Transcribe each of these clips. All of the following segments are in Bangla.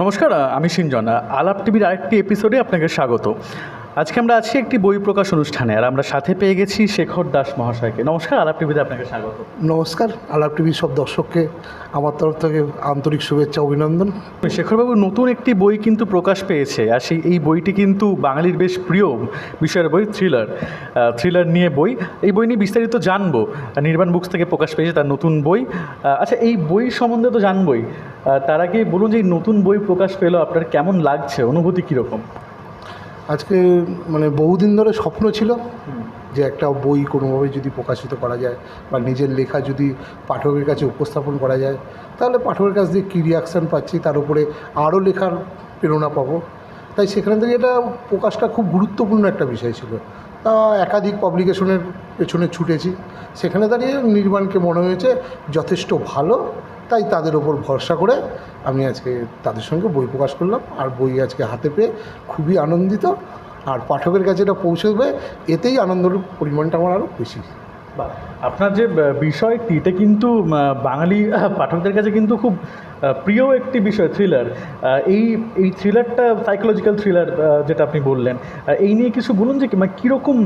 নমস্কার আমি সিঞ্জন আলাপ টিভির আরেকটি এপিসোডে আপনাকে স্বাগত। আজকে আমরা আছি একটি বই প্রকাশ অনুষ্ঠানে আর আমরা সাথে পেয়ে গেছি শেখর দাস মহাশয়কে। নমস্কার আলাপ টিভিতে আপনাকে স্বাগত। নমস্কার আলাপ টিভির সব দর্শককে আমার তরফ থেকে আন্তরিক শুভেচ্ছা অভিনন্দন। শেখরবাবু নতুন একটি বই কিন্তু প্রকাশ পেয়েছে আর সেই এই বইটি কিন্তু বাঙালির বেশ প্রিয় বিষয়ের বই থ্রিলার থ্রিলার নিয়ে বই। এই বই নিয়ে বিস্তারিত জানব নির্বাণ বুকস থেকে প্রকাশ পেয়েছে তার নতুন বই। আচ্ছা এই বই সম্বন্ধে তো জানবই। তার আগে বলুন যে এই নতুন বই প্রকাশ পেল আপনার কেমন লাগছে অনুভূতি কীরকম? আজকে মানে বহুদিন ধরে স্বপ্ন ছিল যে একটা বই কোনোভাবে যদি প্রকাশিত করা যায় বা নিজের লেখা যদি পাঠকের কাছে উপস্থাপন করা যায়, তাহলে পাঠকের কাছ দিয়ে কী রিয়াকশান পাচ্ছি, তার উপরে আরও লেখার প্রেরণা পাবো। তাই সেখান থেকে এটা প্রকাশটা খুব গুরুত্বপূর্ণ একটা বিষয় ছিল। তা একাধিক পাবলিকেশনের পেছনে ছুটেছি। সেখানে দাঁড়িয়ে নির্মাণকে মনে হয়েছে যথেষ্ট ভালো। তাই তাদের ওপর ভরসা করে আমি আজকে তাদের সঙ্গে বই প্রকাশ করলাম। আর বই আজকে হাতে পেয়ে খুবই আনন্দিত। আর পাঠকের কাছে এটা পৌঁছবে, এতেই আনন্দের পরিমাণটা আমার আরও বেশি। আপনার যে বিষয়টি এটা কিন্তু বাঙালি পাঠকদের কাছে কিন্তু খুব প্রিয় একটি বিষয় থ্রিলার এই এই থ্রিলারটা সাইকোলজিক্যাল থ্রিলার যেটা আপনি বললেন এই নিয়ে কিছু বলুন যে মানে কীরকম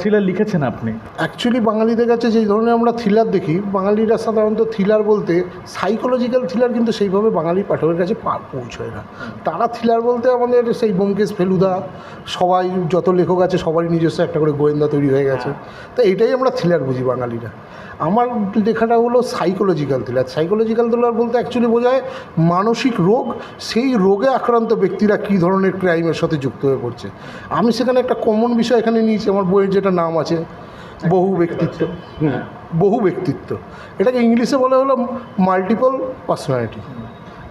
থ্রিলার লিখেছেন আপনি? অ্যাকচুয়ালি বাঙালিদের কাছে যেই ধরনের আমরা থ্রিলার দেখি, বাঙালিরা সাধারণত থ্রিলার বলতে সাইকোলজিক্যাল থ্রিলার কিন্তু সেইভাবে বাঙালি পাঠকের কাছে পৌঁছয় না। তারা থ্রিলার বলতে আমাদের সেই ব্যোমকেশ ফেলুদা, সবাই যত লেখক আছে, সবারই নিজস্ব একটা করে গোয়েন্দা তৈরি হয়ে গেছে। তো এটাই আমরা থ্রিলার বুঝি বাঙালিরা। আমার লেখাটা হলো সাইকোলজিক্যাল থ্রিলার সাইকোলজিক্যাল থ্রিলার বলতে অ্যাকচুয়ালি বোঝায় মানসিক রোগ সেই রোগে আক্রান্ত ব্যক্তিরা কী ধরনের ক্রাইমের সাথে যুক্ত হয়ে পড়ছে। আমি সেখানে একটা কমন বিষয় এখানে নিয়েছি আমার বইয়ের যেটা নাম আছে বহু ব্যক্তিত্ব। বহু ব্যক্তিত্ব। এটাকে ইংলিশে বলা হলো মাল্টিপল পার্সোনালিটি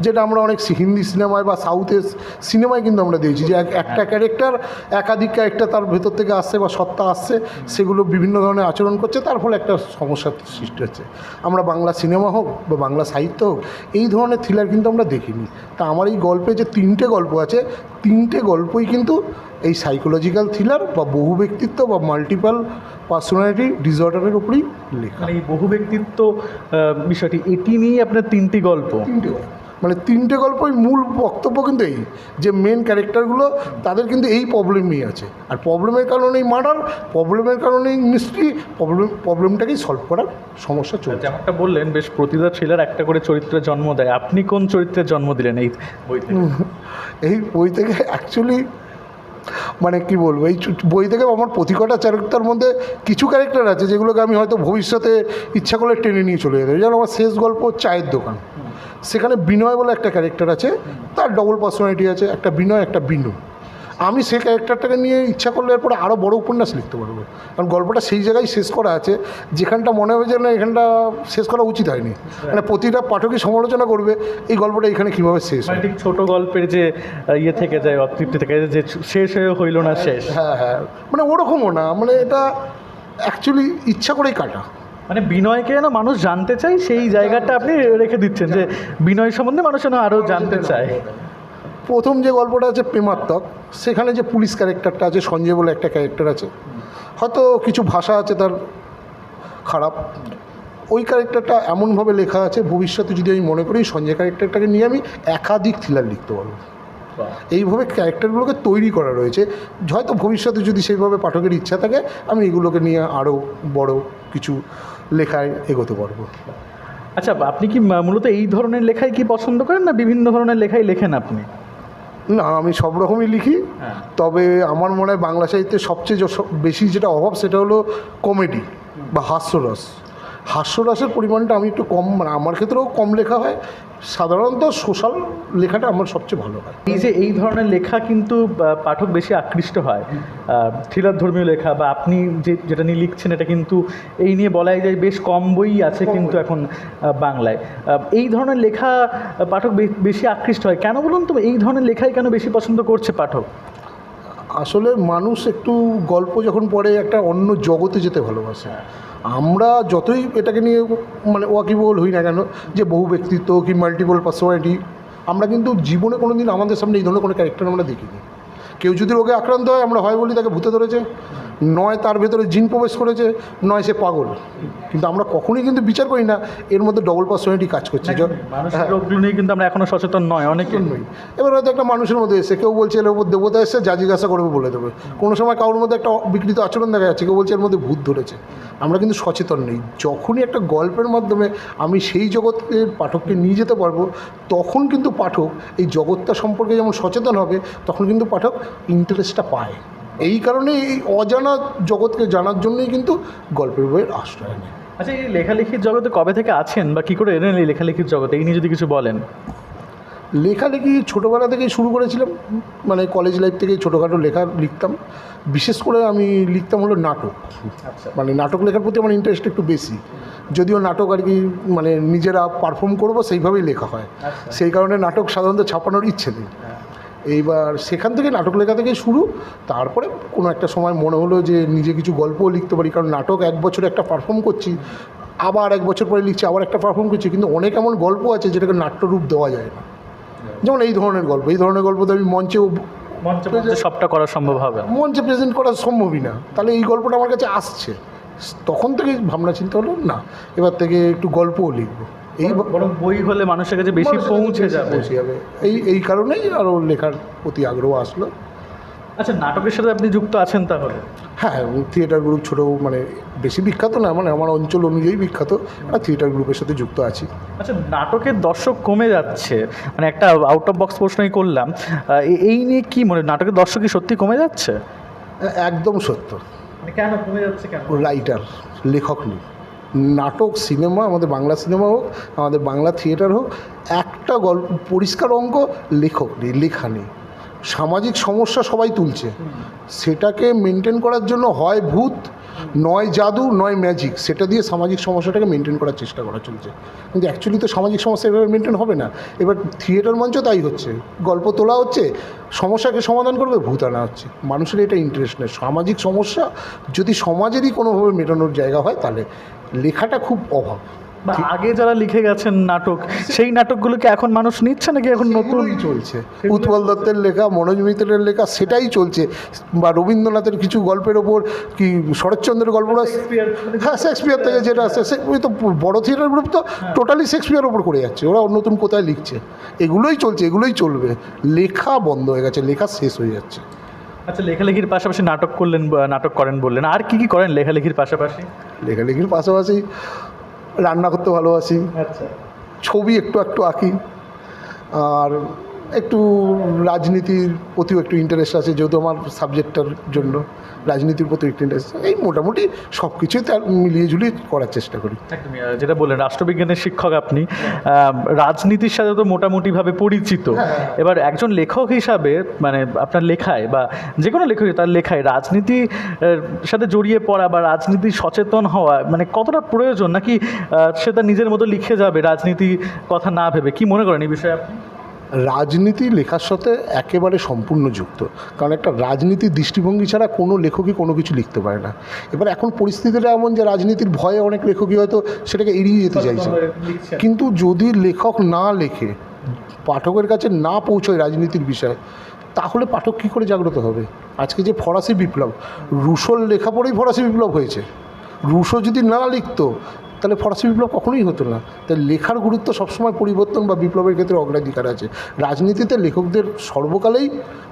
যেটা আমরা অনেক হিন্দি সিনেমায় বা সাউথের সিনেমায় কিন্তু আমরা দেখছি যে একটা ক্যারেক্টার একাধিক ক্যারেক্টার তার ভেতর থেকে আসছে বা সত্তা আসছে সেগুলো বিভিন্ন ধরনের আচরণ করছে তার ফলে একটা সমস্যার সৃষ্টি হচ্ছে। আমরা বাংলা সিনেমা হোক বা বাংলা সাহিত্য হোক এই ধরনের থ্রিলার কিন্তু আমরা দেখিনি। তা আমার এই গল্পে যে তিনটে গল্প আছে তিনটে গল্পই কিন্তু এই সাইকোলজিক্যাল থ্রিলার বা বহু ব্যক্তিত্ব বা মাল্টিপাল পার্সোনালিটি ডিসঅর্ডারের উপরেই লেখা। মানে এই বহু ব্যক্তিত্ব বিষয়টি এটি নিয়েই আপনার তিনটি গল্প? তিনটে গল্প। মানে তিনটে গল্পই মূল বক্তব্য কিন্তু এই যে মেন ক্যারেক্টারগুলো তাদের কিন্তু এই প্রবলেমই আছে। আর প্রবলেমের কারণেই মার্ডার প্রবলেমের কারণেই মিস্ট্রি প্রবলেম প্রবলেমটাকেই সলভ করার সমস্যা চলছে। যেমনটা বললেন বেশ প্রতিটা ছেলের একটা করে চরিত্রের জন্ম দেয়। আপনি কোন চরিত্রের জন্ম দিলেন এই বই থেকে? এই বই থেকে অ্যাকচুয়ালি মানে কি বলব, এই বই থেকে আমার প্রতি কটা ক্যারেক্টার মধ্যে কিছু ক্যারেক্টার আছে যেগুলোকে আমি হয়তো ভবিষ্যতে ইচ্ছা করলে টেনে নিয়ে চলে যেতে যেমন আমার শেষ গল্প চায়ের দোকান। সেখানে বিনয় বলে একটা ক্যারেক্টার আছে, তার ডবল পার্সোনালিটি আছে, একটা বিনয়, একটা বিনু। আমি সেই ক্যারেক্টারটাকে নিয়ে ইচ্ছা করলে এরপরে আরও বড় উপন্যাস লিখতে পারব। কারণ গল্পটা সেই জায়গায় শেষ করা আছে যেখানটা মনে হবে যে না এখানটা শেষ করা উচিত হয়নি। মানে প্রতিটা পাঠকই সমালোচনা করবে এই গল্পটা এখানে কীভাবে শেষ মানে হয় ঠিক ছোট গল্পের যে ইয়ে থেকে যায় অতৃপ্তি থেকে যায় যে শেষ হয়ে হইল না শেষ। হ্যাঁ হ্যাঁ। মানে ওরকমও না মানে এটা অ্যাকচুয়ালি ইচ্ছা করেই কাটা। মানে বিনয়কে যেন মানুষ জানতে চায় সেই জায়গাটা আপনি রেখে দিচ্ছেন যে বিনয় সম্বন্ধে মানুষ যেন আরও জানতে চায়। প্রথম যে গল্পটা আছে প্রেমাত্মক সেখানে যে পুলিশ ক্যারেক্টারটা আছে সঞ্জয় বলে একটা ক্যারেক্টার আছে। হয়তো কিছু ভাষা আছে তার খারাপ। ওই ক্যারেক্টারটা এমনভাবে লেখা আছে ভবিষ্যতে যদি আমি মনে করি সঞ্জয় ক্যারেক্টারটাকে নিয়ে আমি একাধিক থ্রিলার লিখতে পারব। এইভাবে ক্যারেক্টারগুলোকে তৈরি করা রয়েছে। হয়তো ভবিষ্যতে যদি সেইভাবে পাঠকের ইচ্ছা থাকে আমি এগুলোকে নিয়ে আরও বড় কিছু লেখায় এগোতে পারব। আচ্ছা আপনি কি মূলত এই ধরনের লেখাই কি পছন্দ করেন না বিভিন্ন ধরনের লেখাই লেখেন আপনি? না আমি সব রকমই লিখি হ্যাঁ। তবে আমার মনে হয় বাংলা সাহিত্যে সবচেয়ে বেশি যেটা অভাব সেটা হলো কমেডি বা হাস্যরস হাস্যরসের পরিমাণটা আমি একটু কম মানে আমার ক্ষেত্রেও কম লেখা হয়। সাধারণত সোশ্যাল লেখাটা আমার সবচেয়ে ভালো হয়। এই যে এই ধরনের লেখা কিন্তু পাঠক বেশি আকৃষ্ট হয়। থ্রিলার ধর্মীয় লেখা বা আপনি যে যেটা নিয়ে লিখছেন এটা কিন্তু এই নিয়ে বলাই যায় বেশ কম বই আছে কিন্তু এখন বাংলায়। এই ধরনের লেখা পাঠক বেশি আকৃষ্ট হয়। কেন বলুন তো এই ধরনের লেখাই কেন বেশি পছন্দ করছে পাঠক? আসলে মানুষ একটু গল্প যখন পড়ে একটা অন্য জগতে যেতে ভালোবাসে। আমরা যতই এটাকে নিয়ে মানে ওয়াকিবহল হই না কেন, যে বহু ব্যক্তিত্ব কি মাল্টিপল পার্সোনালিটি আমরা কিন্তু জীবনে কোনো দিন আমাদের সামনে এই ধরনের কোনো ক্যারেক্টার আমরা দেখিনি। কেউ যদি রোগে আক্রান্ত হয়, আমরা হয় বলি তাকে ভূতে ধরেছে। নয় তার ভেতরে জিন প্রবেশ করেছে নয় সে পাগল। কিন্তু আমরা কখনোই কিন্তু বিচার করি না এর মধ্যে ডবল পার্সোনালিটি কাজ করছে। হ্যাঁ। নিয়ে কিন্তু আমরা এখনও সচেতন নয় অনেকে। জন্যই এবার হয়তো একটা মানুষের মধ্যে এসে কেউ বলছে এর উপর দেবতা এসে যা জিজ্ঞাসা করবে বলে দেবে। কোনো সময় কারোর মধ্যে একটা বিকৃত আচরণ দেখা যাচ্ছে কেউ বলছে এর মধ্যে ভূত ধরেছে। আমরা কিন্তু সচেতন নেই। যখনই একটা গল্পের মাধ্যমে আমি সেই জগতের পাঠককে নিয়ে যেতে পারব তখন কিন্তু পাঠক এই জগৎটা সম্পর্কে যেমন সচেতন হবে তখন কিন্তু পাঠক ইন্টারেস্টটা পায়। এই কারণে এই অজানা জগৎকে জানার জন্যই কিন্তু গল্পের বইয়ের আশ্রয় নেয়। আচ্ছা এই লেখালেখির জগতে কবে থেকে আছেন বা কি করে এলেন এই লেখালেখির জগতে? এই নিয়ে যদি কিছু বলেন। লেখালেখি ছোটোবেলা থেকেই শুরু করেছিলাম। মানে কলেজ লাইফ থেকেই ছোটোখাটো লেখা লিখতাম। বিশেষ করে আমি লিখতাম হলো নাটক। আচ্ছা। মানে নাটক লেখার প্রতি আমার ইন্টারেস্ট একটু বেশি। যদিও নাটক আর কি মানে নিজেরা পারফর্ম করব সেইভাবেই লেখা হয়। আচ্ছা। সেই কারণে নাটক সাধারণত ছাপানোর ইচ্ছে নেই। এইবার সেখান থেকে নাটক লেখা থেকে শুরু। তারপরে কোনো একটা সময় মনে হলো যে নিজে কিছু গল্পও লিখতে পারি কারণ নাটক এক বছর একটা পারফর্ম করছি আবার এক বছর পরে লিখছি আবার একটা পারফর্ম করছি কিন্তু অনেক এমন গল্প আছে যেটাকে নাট্যরূপ দেওয়া যায় না। যেমন এই ধরনের গল্প এই ধরনের গল্প তো আমি মঞ্চেও মঞ্চে সবটা করা সম্ভব হবে। মঞ্চে প্রেজেন্ট করা সম্ভবই না। তাহলে এই গল্পটা আমার কাছে আসছে। তখন থেকে ভাবনা চিন্তা হলো না এবার থেকে একটু গল্পও লিখব। এই বরং বই হলে মানুষের কাছে বেশি পৌঁছে যাবে। পৌঁছে যাবে। এই এই কারণেই আরও লেখার প্রতি আগ্রহ আসলো। আচ্ছা নাটকের সাথে আপনি যুক্ত আছেন তাহলে? হ্যাঁ থিয়েটার গ্রুপ ছোটো মানে বেশি বিখ্যাত না মানে আমার অঞ্চল অনুযায়ী বিখ্যাত আর থিয়েটার গ্রুপের সাথে যুক্ত আছি। আচ্ছা নাটকের দর্শক কমে যাচ্ছে মানে একটা আউট অফ বক্স প্রশ্নই করলাম। এই নিয়ে কি মনে নাটকের দর্শক কি সত্যি কমে যাচ্ছে? একদম সত্য। মানে কেন কমে যাচ্ছে কেন? রাইটার লেখক নেই। নাটক, সিনেমা, আমাদের বাংলা সিনেমা হোক, আমাদের বাংলা থিয়েটার হোক, একটা গল্প, পরিষ্কার অঙ্ক, লেখক নেই, লেখা নেই। সামাজিক সমস্যা সবাই তুলছে। সেটাকে মেনটেন করার জন্য হয় ভূত নয় জাদু, নয় ম্যাজিক সেটা দিয়ে সামাজিক সমস্যাটাকে মেনটেন করার চেষ্টা করা চলছে। কিন্তু অ্যাকচুয়ালি তো সামাজিক সমস্যা এভাবে মেনটেন হবে না। এবার থিয়েটার মঞ্চ তাই হচ্ছে। গল্প তোলা হচ্ছে, সমস্যাকে সমাধান করবে, ভূত আনা হচ্ছে। মানুষের এটা ইন্টারেস্ট নেই। সামাজিক সমস্যা যদি সমাজেরই কোনোভাবে মেটানোর জায়গা হয়, তাহলে লেখাটা খুব অভাব। বা আগে যারা লিখে গেছেন নাটক সেই নাটকগুলোকে এখন মানুষ নিচ্ছে নাকি এখন নতুন? নতুনই চলছে উৎপল দত্তের লেখা মনোজ মিত্রের লেখা সেটাই চলছে। বা রবীন্দ্রনাথের কিছু গল্পের ওপর কি শরৎচন্দ্রের গল্পটা হ্যাঁ শেক্সপিয়ার থেকে যেটা আসছে সে ওই তো বড় থিয়েটার গ্রুপ তো টোটালি শেক্সপিয়ার ওপর করে যাচ্ছে। ওরা নতুন কোথায় লিখছে? এগুলোই চলছে এগুলোই চলবে। লেখা বন্ধ হয়ে গেছে লেখা শেষ হয়ে যাচ্ছে। আচ্ছা লেখালেখির পাশাপাশি নাটক করলেন বা নাটক করেন বললেন। আর কি কি করেন লেখালেখির পাশাপাশি? লেখালেখির পাশাপাশি রান্না করতে ভালোবাসি। আচ্ছা। ছবি একটু একটু আঁকি। আর একটু রাজনীতির প্রতিও একটু ইন্টারেস্ট আছে যেহেতু আমার সাবজেক্টটার জন্য রাজনীতির প্রতি একটু ইন্টারেস্ট এই মোটামুটি সব কিছুই তার মিলিয়ে ঝুলিয়ে করার চেষ্টা করি। একদমই যেটা বললেন রাষ্ট্রবিজ্ঞানের শিক্ষক আপনি রাজনীতির সাথে তো মোটামুটিভাবে পরিচিত। এবার একজন লেখক হিসাবে মানে আপনার লেখায় বা যে কোনো লেখক তার লেখায় রাজনীতি সাথে জড়িয়ে পড়া বা রাজনীতি সচেতন হওয়া মানে কতটা প্রয়োজন? নাকি সে তার নিজের মতো লিখে যাবে রাজনীতি কথা না ভেবে? কি মনে করেন এই বিষয়ে আপনি? রাজনীতি লেখার সাথে একেবারে সম্পূর্ণ যুক্ত। কারণ একটা রাজনীতির দৃষ্টিভঙ্গি ছাড়া কোনো লেখকই কোনো কিছু লিখতে পারে না। এবার এখন পরিস্থিতিটা এমন যে রাজনীতির ভয়ে অনেক লেখকই হয়তো সেটাকে এড়িয়ে যেতে চাইছে। কিন্তু যদি লেখক না লেখে পাঠকের কাছে না পৌঁছয় রাজনীতির বিষয় তাহলে পাঠক কী করে জাগ্রত হবে? আজকে যে ফরাসি বিপ্লব রুশোর লেখা পড়েই ফরাসি বিপ্লব হয়েছে। রুশো যদি না লিখতো তাহলে ফরাসি বিপ্লব কখনোই হতো না। তাই লেখার গুরুত্ব সবসময় পরিবর্তন বা বিপ্লবের ক্ষেত্রে অগ্রাধিকার আছে। রাজনীতিতে লেখকদের সর্বকালেই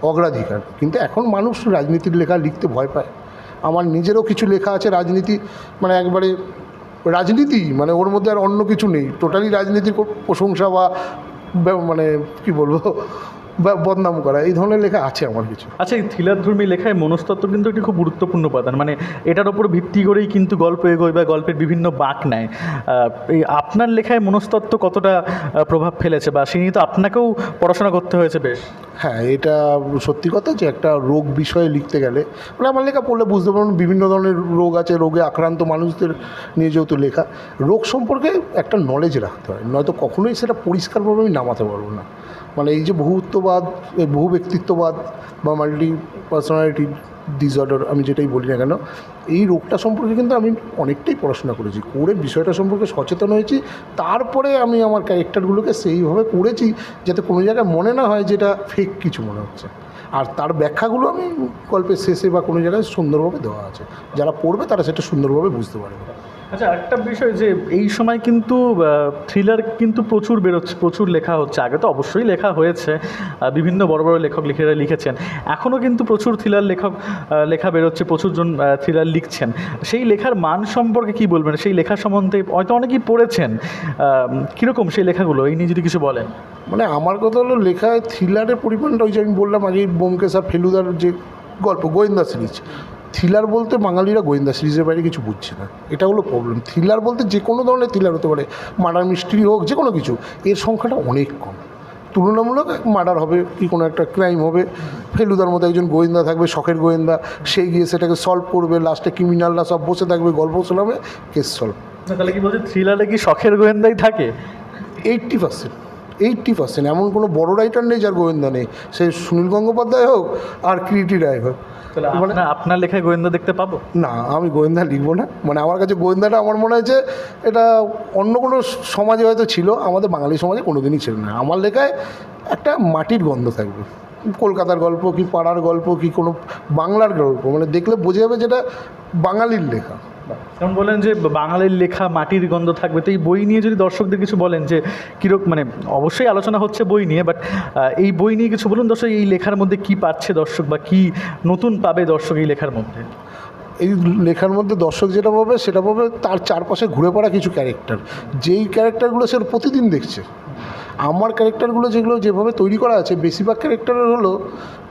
অগ্রাধিকার। কিন্তু এখন মানুষ রাজনীতির লেখা লিখতে ভয় পায়। আমার নিজেরও কিছু লেখা আছে রাজনীতি মানে একবারে রাজনীতি মানে ওর মধ্যে আর অন্য কিছু নেই। টোটালি রাজনীতির প্রশংসা বা মানে কি বলব? বা বদনাম করা এই ধরনের লেখা আছে আমার কিছু। আচ্ছা এই থ্রিলারধর্মী লেখায় মনস্তত্ব কিন্তু একটি খুব গুরুত্বপূর্ণ উপাদান। মানে এটার ওপর ভিত্তি করেই কিন্তু গল্প এগোয় বা গল্পের বিভিন্ন বাঁক নেয়। এই আপনার লেখায় মনস্তত্ব কতটা প্রভাব ফেলেছে বা সে নিয়ে তো আপনাকেও পড়াশোনা করতে হয়েছে বেশ। হ্যাঁ এটা সত্যি কথা যে একটা রোগ বিষয়ে লিখতে গেলে মানে আমার লেখা পড়লে বুঝতে পারবেন বিভিন্ন ধরনের রোগ আছে রোগে আক্রান্ত মানুষদের নিয়ে যেহেতু লেখা রোগ সম্পর্কে একটা নলেজ রাখতে হয়। নয়তো কখনোই সেটা পরিষ্কারভাবে আমি নামাতে পারব না। মানে এই যে বহুত্ববাদ বহু ব্যক্তিত্ববাদ বা মাল্টি পার্সোনালিটি ডিসঅর্ডার আমি যেটাই বলি না কেন, এই রোগটা সম্পর্কে কিন্তু আমি অনেকটাই পড়াশোনা করেছি। করে বিষয়টা সম্পর্কে সচেতন হয়েছি, তারপরে আমি আমার ক্যারেক্টারগুলোকে সেইভাবে করেছি যাতে কোনো জায়গায় মনে না হয় যেটা ফেক কিছু মনে হচ্ছে। আর তার ব্যাখ্যাগুলো আমি গল্পের শেষে বা কোনো জায়গায় সুন্দরভাবে দেওয়া আছে। যারা পড়বে তারা সেটা সুন্দরভাবে বুঝতে পারবে। আচ্ছা একটা বিষয় যে এই সময় কিন্তু থ্রিলার কিন্তু প্রচুর বেরোচ্ছে, প্রচুর লেখা হচ্ছে। আগে তো অবশ্যই লেখা হয়েছে বিভিন্ন বড় বড় লেখক লেখেরা লিখেছেন। এখনও কিন্তু প্রচুর থ্রিলার লেখক লেখা বেরোচ্ছে প্রচুরজন থ্রিলার লিখছেন। সেই লেখার মান সম্পর্কে কি বলবেন? সেই লেখা সম্বন্ধে হয়তো অনেকেই পড়েছেন। কীরকম সেই লেখাগুলো? এই নিয়ে যদি কিছু বলেন। মানে আমার কথা হলো, লেখায় থ্রিলারের পরিমাণটা ওই যে আমি বললাম আগে বোমকেশ আর ফেলুদার যে গল্প, গোয়েন্দা সিরিজ থ্রিলার বলতে বাঙালিরা গোয়েন্দা সিরিজের বাইরে কিছু বুঝছে না। এটা হলো প্রবলেম থ্রিলার বলতে যে কোনো ধরনের থ্রিলার হতে পারে। মার্ডার মিস্ট্রি হোক যে কোনো কিছু। এর সংখ্যাটা অনেক কম। তুলনামূলক মার্ডার হবে কি কোনো একটা ক্রাইম হবে। ফেলুদার মতো একজন গোয়েন্দা থাকবে শখের গোয়েন্দা। সে গিয়ে সেটাকে সলভ করবে লাস্টে ক্রিমিনালরা সব বসে থাকবে গল্প শোনাবে কেস সলভ তাহলে কি বলছে থ্রিলারে কি শখের গোয়েন্দাই থাকে? এইট্টি পার্সেন্ট এইট্টি পার্সেন্ট এমন কোনো বড় রাইটার নেই যার গোয়েন্দা নেই। সে সুনীল গঙ্গোপাধ্যায় হোক আর কৃতি রায় হোক। মানে আপনার আপনার লেখায় গোয়েন্দা দেখতে পাবো? না আমি গোয়েন্দা লিখব না। মানে আমার কাছে গোয়েন্দাটা আমার মনে হয়েছে এটা অন্য কোনো সমাজে হয়তো ছিল আমাদের বাঙালি সমাজে কোনো দিনই ছিল না। আমার লেখায় একটা মাটির গন্ধ থাকবে। কলকাতার গল্প কি পাড়ার গল্প কি কোনো বাংলার গল্প? মানে দেখলে বোঝা যাবে যেটা বাঙালির লেখা। যেমন বলেন যে বাঙালির লেখা মাটির গন্ধ থাকবে, তো এই বই নিয়ে যদি দর্শকদের কিছু বলেন যে কীরকম মানে অবশ্যই আলোচনা হচ্ছে বই নিয়ে বাট এই বই নিয়ে কিছু বলুন দর্শক, এই লেখার মধ্যে কি পাচ্ছে দর্শক বা কি নতুন পাবে দর্শক এই লেখার মধ্যে? এই লেখার মধ্যে দর্শক যেটা পাবে, সেটা পাবে তার চারপাশে ঘুরে পড়া কিছু ক্যারেক্টার যেই ক্যারেক্টারগুলো সে প্রতিদিন দেখছে। আমার ক্যারেক্টারগুলো যেগুলো যেভাবে তৈরি করা আছে, বেশিরভাগ ক্যারেক্টারের হলো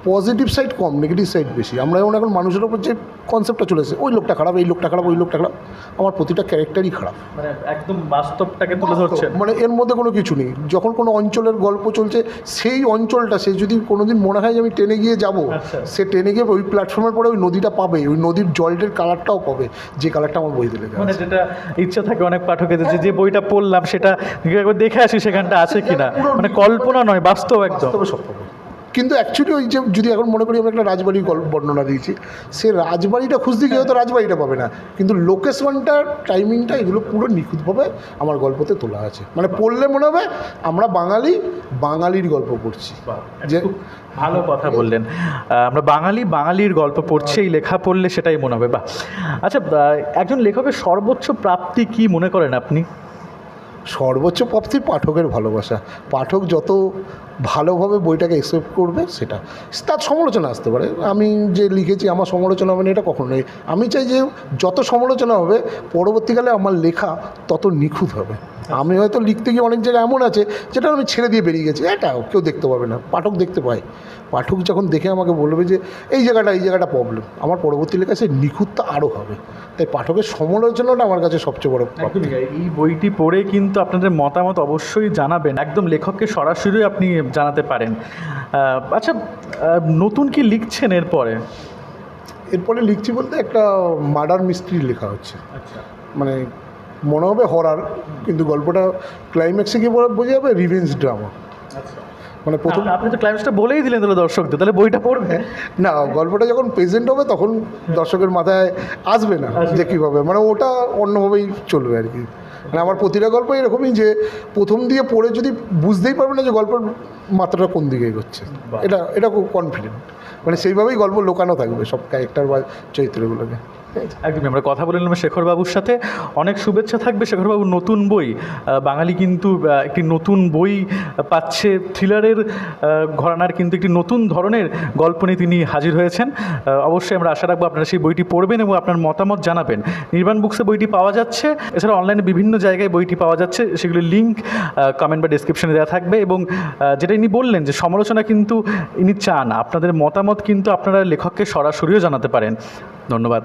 পজিটিভ সাইড কম নেগেটিভ সাইড বেশি। আমরা যেমন এখন মানুষের ওপর যে কনসেপ্টটা চলে এসেছে ওই লোকটা খারাপ এই লোকটা খারাপ ওই লোকটা খারাপ আমার প্রতিটা ক্যারেক্টারই খারাপ। মানে একদম বাস্তবটাকে তুলে ধরছেন মানে এর মধ্যে কোনো কিছু নেই। যখন কোনো অঞ্চলের গল্প চলছে সেই অঞ্চলটা সে যদি কোনোদিন মনে হয় যে আমি ট্রেনে গিয়ে যাব আচ্ছা। সে ট্রেনে গিয়ে ওই প্ল্যাটফর্মের পরে ওই নদীটা পাবে ওই নদীর জলটের কালারটাও পাবে যে কালারটা আমার বইতে লেগে মানে যেটা ইচ্ছা থাকে অনেক পাঠকের যে যে বইটা পড়লাম সেটা দেখে আসি সেখানটা আছে কিনা। মানে কল্পনা নয় বাস্তব একদম। বাস্তবে কিন্তু অ্যাকচুয়ালি ওই যে যদি এখন মনে করি আমি একটা রাজবাড়ির গল্প বর্ণনা দিয়েছি সে রাজবাড়িটা খুঁজতে গিয়ে হয়তো রাজবাড়িটা পাবে না। কিন্তু লোকেশনটা টাইমিংটা এগুলো পুরো নিখুঁতভাবে আমার গল্পতে তোলা আছে। মানে পড়লে মনে হবে আমরা বাঙালি বাঙালির গল্প পড়ছি। যে ভালো কথা বললেন। আমরা বাঙালি বাঙালির গল্প পড়ছি এই লেখা পড়লে সেটাই মনে হবে বাহ। আচ্ছা একজন লেখকের সর্বোচ্চ প্রাপ্তি কি মনে করেন আপনি? সর্বোচ্চ প্রাপ্তি পাঠকের ভালোবাসা। পাঠক যত ভালোভাবে বইটাকে অ্যাকসেপ্ট করবে সেটা। তার সমালোচনা আসতে পারে। আমি যে লিখেছি, আমার সমালোচনা হবে না, এটা কখনো নেই আমি চাই যে যত সমালোচনা হবে, পরবর্তীকালে আমার লেখা তত নিখুঁত হবে। আমি হয়তো লিখতে গিয়ে অনেক জায়গায় এমন আছে যেটা আমি ছেড়ে দিয়ে বেরিয়ে গেছি। এটা কেউ দেখতে পাবে না। পাঠক দেখতে পায়। পাঠক যখন দেখে আমাকে বলবে যে এই জায়গাটা এই জায়গাটা প্রবলেম আমার পরবর্তী লেখা সে নিখুঁতটা আরও হবে। তাই পাঠকের সমালোচনাটা আমার কাছে সবচেয়ে বড়। এই বইটি পড়ে কিন্তু আপনাদের মতামত অবশ্যই জানাবেন। একদম লেখককে সরাসরি আপনি জানাতে পারেন। আচ্ছা নতুন কি লিখছেন এরপরে? এরপরে লিখছি বলতে একটা মার্ডার মিস্ট্রি লেখা হচ্ছে। আচ্ছা। মানে মনে হবে হরার কিন্তু গল্পটা ক্লাইম্যাক্সে গিয়ে বোঝা যাবে রিভেঞ্জ ড্রামা আচ্ছা। মানে প্রথম আপনি তো ক্লাইম্যাক্সটা বলেই দিলেন তাহলে দর্শকদের তাহলে বইটা পড়বে। না গল্পটা যখন প্রেজেন্ট হবে তখন দর্শকের মাথায় আসবে না যে কীভাবে মানে ওটা অন্যভাবেই চলবে আর কি। মানে আমার প্রতিটা গল্প এরকমই যে প্রথম দিয়ে পড়ে যদি বুঝতেই পারবে না যে গল্পের মাত্রাটা কোন দিকে এগোচ্ছে। এটা এটা খুব কনফিডেন্ট মানে সেইভাবেই গল্প লোকানো থাকবে সব ক্যারেক্টার বা চরিত্রগুলোকে। একদমই আমরা কথা বলে নিলাম শেখরবাবুর সাথে। অনেক শুভেচ্ছা থাকবে শেখরবাবুর নতুন বই। বাঙালি কিন্তু একটি নতুন বই পাচ্ছে। থ্রিলারের ঘরানার কিন্তু একটি নতুন ধরনের গল্প নিয়ে তিনি হাজির হয়েছেন। অবশ্যই আমরা আশা রাখব আপনারা সেই বইটি পড়বেন এবং আপনার মতামত জানাবেন। নির্বাণ বুকসে বইটি পাওয়া যাচ্ছে। এছাড়া অনলাইনে বিভিন্ন জায়গায় বইটি পাওয়া যাচ্ছে। সেগুলির লিঙ্ক কমেন্ট বা ডিসক্রিপশনে দেওয়া থাকবে এবং যেটা ইনি বললেন যে সমালোচনা কিন্তু ইনি চান। আপনাদের মতামত কিন্তু আপনারা লেখককে সরাসরিও জানাতে পারেন। ধন্যবাদ।